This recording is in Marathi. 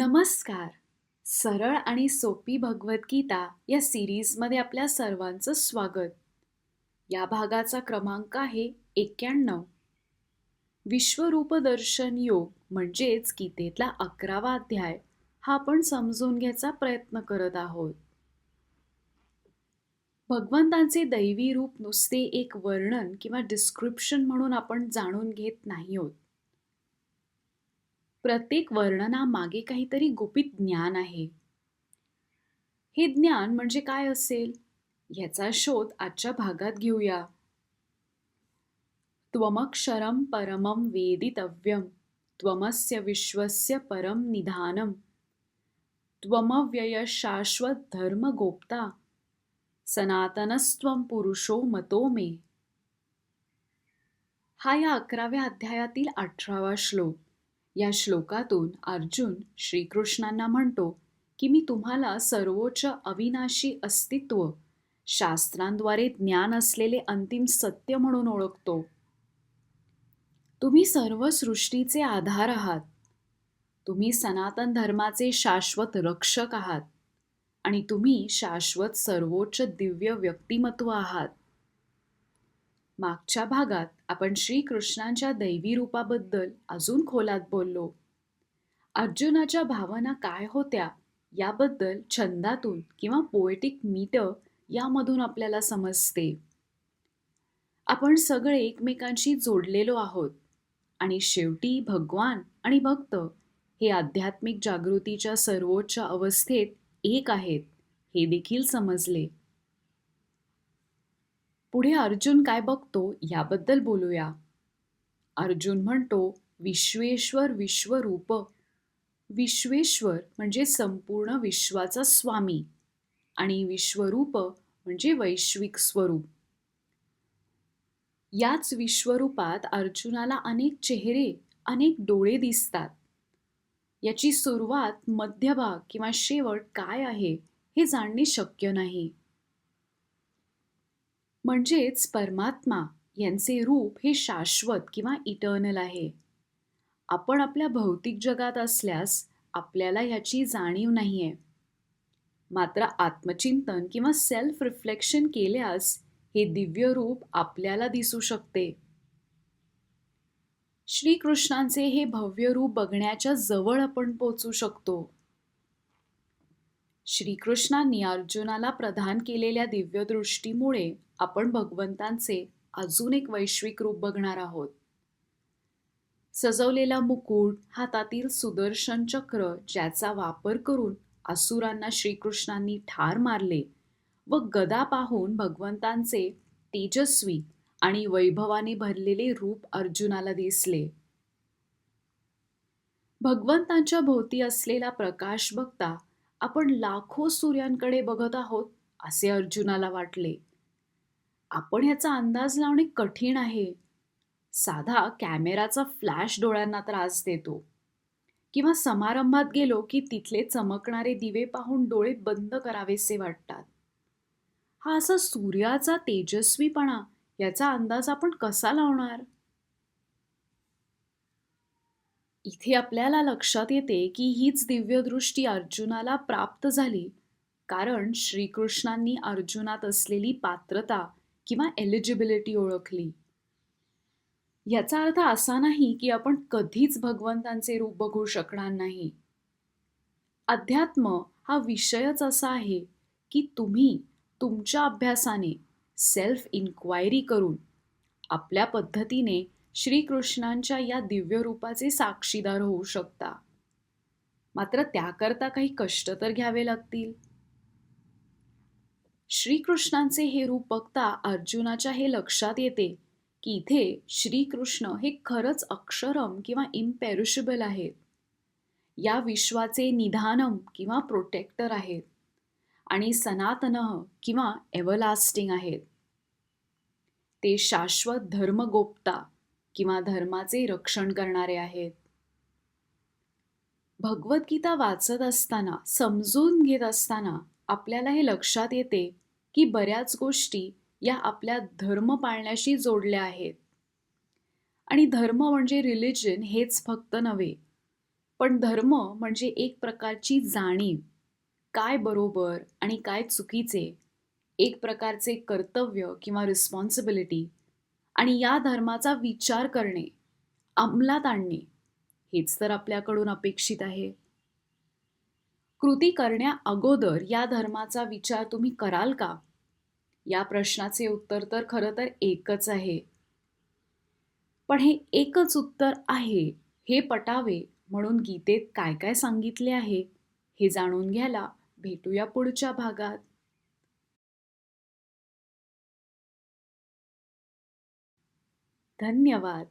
नमस्कार. सरळ आणि सोपी भगवद्गीता या सिरीजमध्ये आपल्या सर्वांचं स्वागत. या भागाचा क्रमांक आहे एक्क्याण्णव. विश्वरूपदर्शन योग म्हणजेच गीतेतला अकरावा अध्याय हा आपण समजून घ्यायचा प्रयत्न करत आहोत. भगवंतांचे दैवी रूप नुसते एक वर्णन किंवा डिस्क्रिप्शन म्हणून आपण जाणून घेत नाही आहोत. प्रत्येक वर्णनामागे काहीतरी गुपित ज्ञान आहे. हे ज्ञान म्हणजे काय असेल? याचा शोध आजच्या भागात घेऊया. त्वमक्षरम परमम वेदितव्यम त्वमस्य विश्वस्य परम निधानम त्वमव्यय शाश्वत धर्म गोप्ता सनातनस्त्वम पुरुषो मतो मे. हा या अकराव्या अध्यायातील अठरावा श्लोक. या श्लोकातून अर्जुन श्रीकृष्णांना म्हणतो की मी तुम्हाला सर्वोच्च अविनाशी अस्तित्व शास्त्रांद्वारे ज्ञान असलेले अंतिम सत्य म्हणून ओळखतो. तुम्ही सर्व सृष्टीचे आधार आहात. तुम्ही सनातन धर्माचे शाश्वत रक्षक आहात. आणि तुम्ही शाश्वत सर्वोच्च दिव्य व्यक्तिमत्व आहात. मागच्या भागात आपण श्रीकृष्णांच्या दैवी रूपाबद्दल अजून खोलात बोललो. अर्जुनाच्या भावना काय होत्या याबद्दल छंदातून किंवा पोएटिक मीटर यामधून आपल्याला समजते. आपण सगळे एकमेकांशी जोडलेलो आहोत आणि शेवटी भगवान आणि भक्त हे आध्यात्मिक जागृतीच्या सर्वोच्च अवस्थेत एक आहेत हे देखील समजले. पुढे अर्जुन काय बघतो याबद्दल बोलूया. अर्जुन म्हणतो विश्वेश्वर विश्वरूप. विश्वेश्वर म्हणजे संपूर्ण विश्वाचा स्वामी आणि विश्वरूप म्हणजे वैश्विक स्वरूप. याच विश्वरूपात अर्जुनाला अनेक चेहरे अनेक डोळे दिसतात. याची सुरुवात मध्यभाग किंवा शेवट काय आहे हे जाणणे शक्य नाही. म्हणजेच परमात्मा यांचे रूप हे शाश्वत किंवा इटर्नल आहे. आपण आपल्या भौतिक जगात असल्यास आपल्याला ह्याची जाणीव नाही आहे मात्र आत्मचिंतन किंवा सेल्फ रिफ्लेक्शन केल्यास हे दिव्य रूप आपल्याला दिसू शकते. श्रीकृष्णांचे हे भव्य रूप बघण्याच्या जवळ आपण पोचू शकतो. श्रीकृष्णांनी अर्जुनाला प्रदान केलेल्या दिव्यदृष्टीमुळे आपण भगवंतांचे अजून एक वैश्विक रूप बघणार आहोत. सजवलेला मुकुट हातातील सुदर्शन चक्र ज्याचा वापर करून असुरांना श्रीकृष्णांनी ठार मारले व गदा पाहून भगवंतांचे तेजस्वी आणि वैभवाने भरलेले रूप अर्जुनाला दिसले. भगवंतांच्या भोवती असलेला प्रकाश बघता आपण लाखो सूर्यांकडे बघत आहोत असे अर्जुनाला वाटले. आपण ह्याचा अंदाज लावणे कठीण आहे. साधा कॅमेराचा फ्लॅश डोळ्यांना त्रास देतो. किंवा समारंभात गेलो की तिथले चमकणारे दिवे पाहून डोळे बंद करावेसे वाटतात. हा असा सूर्याचा तेजस्वीपणा याचा अंदाज आपण कसा लावणार? इथे आपल्याला लक्षात येते की हीच दिव्यदृष्टी अर्जुनाला प्राप्त झाली. कारण श्रीकृष्णांनी अर्जुनात असलेली पात्रता किंवा एलिजिबिलिटी ओळखली. याचा अर्थ असा नाही की आपण कधीच भगवंतांचे रूप बघू शकणार नाही. अध्यात्म हा विषयच असा आहे की तुम्ही तुमच्या अभ्यासाने सेल्फ इन्क्वायरी करून आपल्या पद्धतीने श्रीकृष्णांच्या या दिव्य रूपाचे साक्षीदार होऊ शकता. मात्र त्याकरता काही कष्ट तर घ्यावे लागतील. श्रीकृष्णांचे हे रूप बघता अर्जुनाच्या हे लक्षात येते की इथे श्रीकृष्ण हे खरंच अक्षरम किंवा इम्पेरिशेबल आहेत. या विश्वाचे निधानम किंवा प्रोटेक्टर आहेत. आणि सनातन किंवा एव्हरलास्टिंग आहेत. ते शाश्वत धर्मगोप्ता किंवा धर्माचे रक्षण करणारे आहेत. भगवद्गीता वाचत असताना समजून घेत असताना आपल्याला हे लक्षात येते की बऱ्याच गोष्टी या आपल्या धर्म पाळण्याशी जोडल्या आहेत. आणि धर्म म्हणजे रिलिजन हेच फक्त नव्हे पण धर्म म्हणजे एक प्रकारची जाणीव. काय बरोबर आणि काय चुकीचे एक प्रकारचे कर्तव्य किंवा रिस्पॉन्सिबिलिटी आणि या धर्माचा विचार करणे अंमलात आणणे हेच तर आपल्याकडून अपेक्षित आहे. कृती करण्या अगोदर या धर्माचा विचार तुम्ही कराल का? या प्रश्नाचे उत्तर तर खरं तर एकच आहे. पण हे एकच उत्तर आहे हे पटावे म्हणून गीतेत काय काय सांगितले आहे हे जाणून घ्यायला भेटूया पुढच्या भागात. धन्यवाद.